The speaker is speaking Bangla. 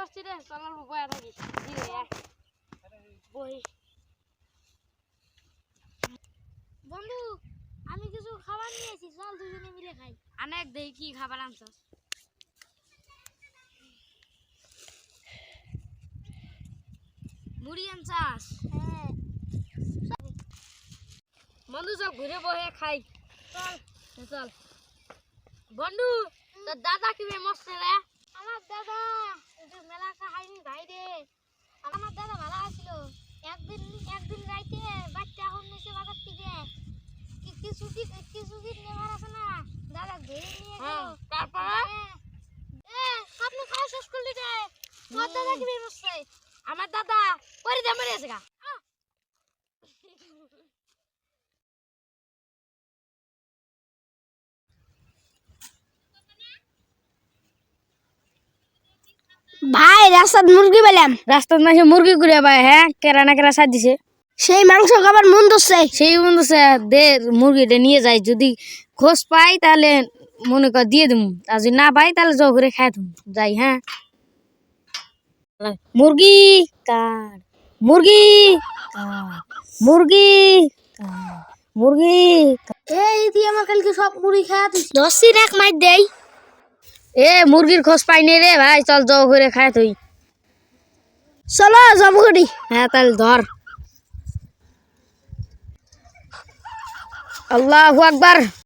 করছি রে চল অল্প বয়া থাকি বই। বন্ধু আমি কিছু খাবার নিয়েছি চল দুজনে মিলে খাই। অনেক দেখি কি খাবার আনছস মুড়ি আনছাস? হ্যাঁ। বন্ধু চল ঘুরে বহে খাই। চল। চল। বন্ধু তোর দাদা কি মস্ত রে আমার দাদা। মেলা খাইনি ভাই রে। আমার দাদা ভালো আছিল। একদিন একদিন রাইতে বাচ্চা এখন নিচে বাজার থেকে। কিছু আছে না? দাদা ধরে নিয়ে হ্যাঁ তারপরে? আপনি খাওয়া শেষ করলি রে তোর দাদা কি বেরোচ্ছে আমার দাদা পরে দে মরে গা। ভাই রাস্তার মুরগি পেলাম। রাস্তার মাসে মুরগি ঘুরে ভাই হ্যাঁ কেরা না কেরা সাজ দিছে। সেই মাংস খাবার মন ধরছে। সেই বন্ধু দে মুরগিটা নিয়ে যাই যদি খোঁজ পাই তাহলে মনে কর দিয়ে দেবো আর যদি না পাই তাহলে জগ করে খাই দেবো যাই হ্যাঁ। মুরগি কার? মুরগি কার? মুরগি কার? মুরগি কার। এই তুই আমার কালকে সব মুড়ি খাওয়া তুই দশি রাখ মাই দেই। এ মুরগির খোঁজ পাইনি রে ভাই চল জব করে খাই তুই চলো জব করি হ্যাঁ তাহলে ধর। আল্লাহ আকবার।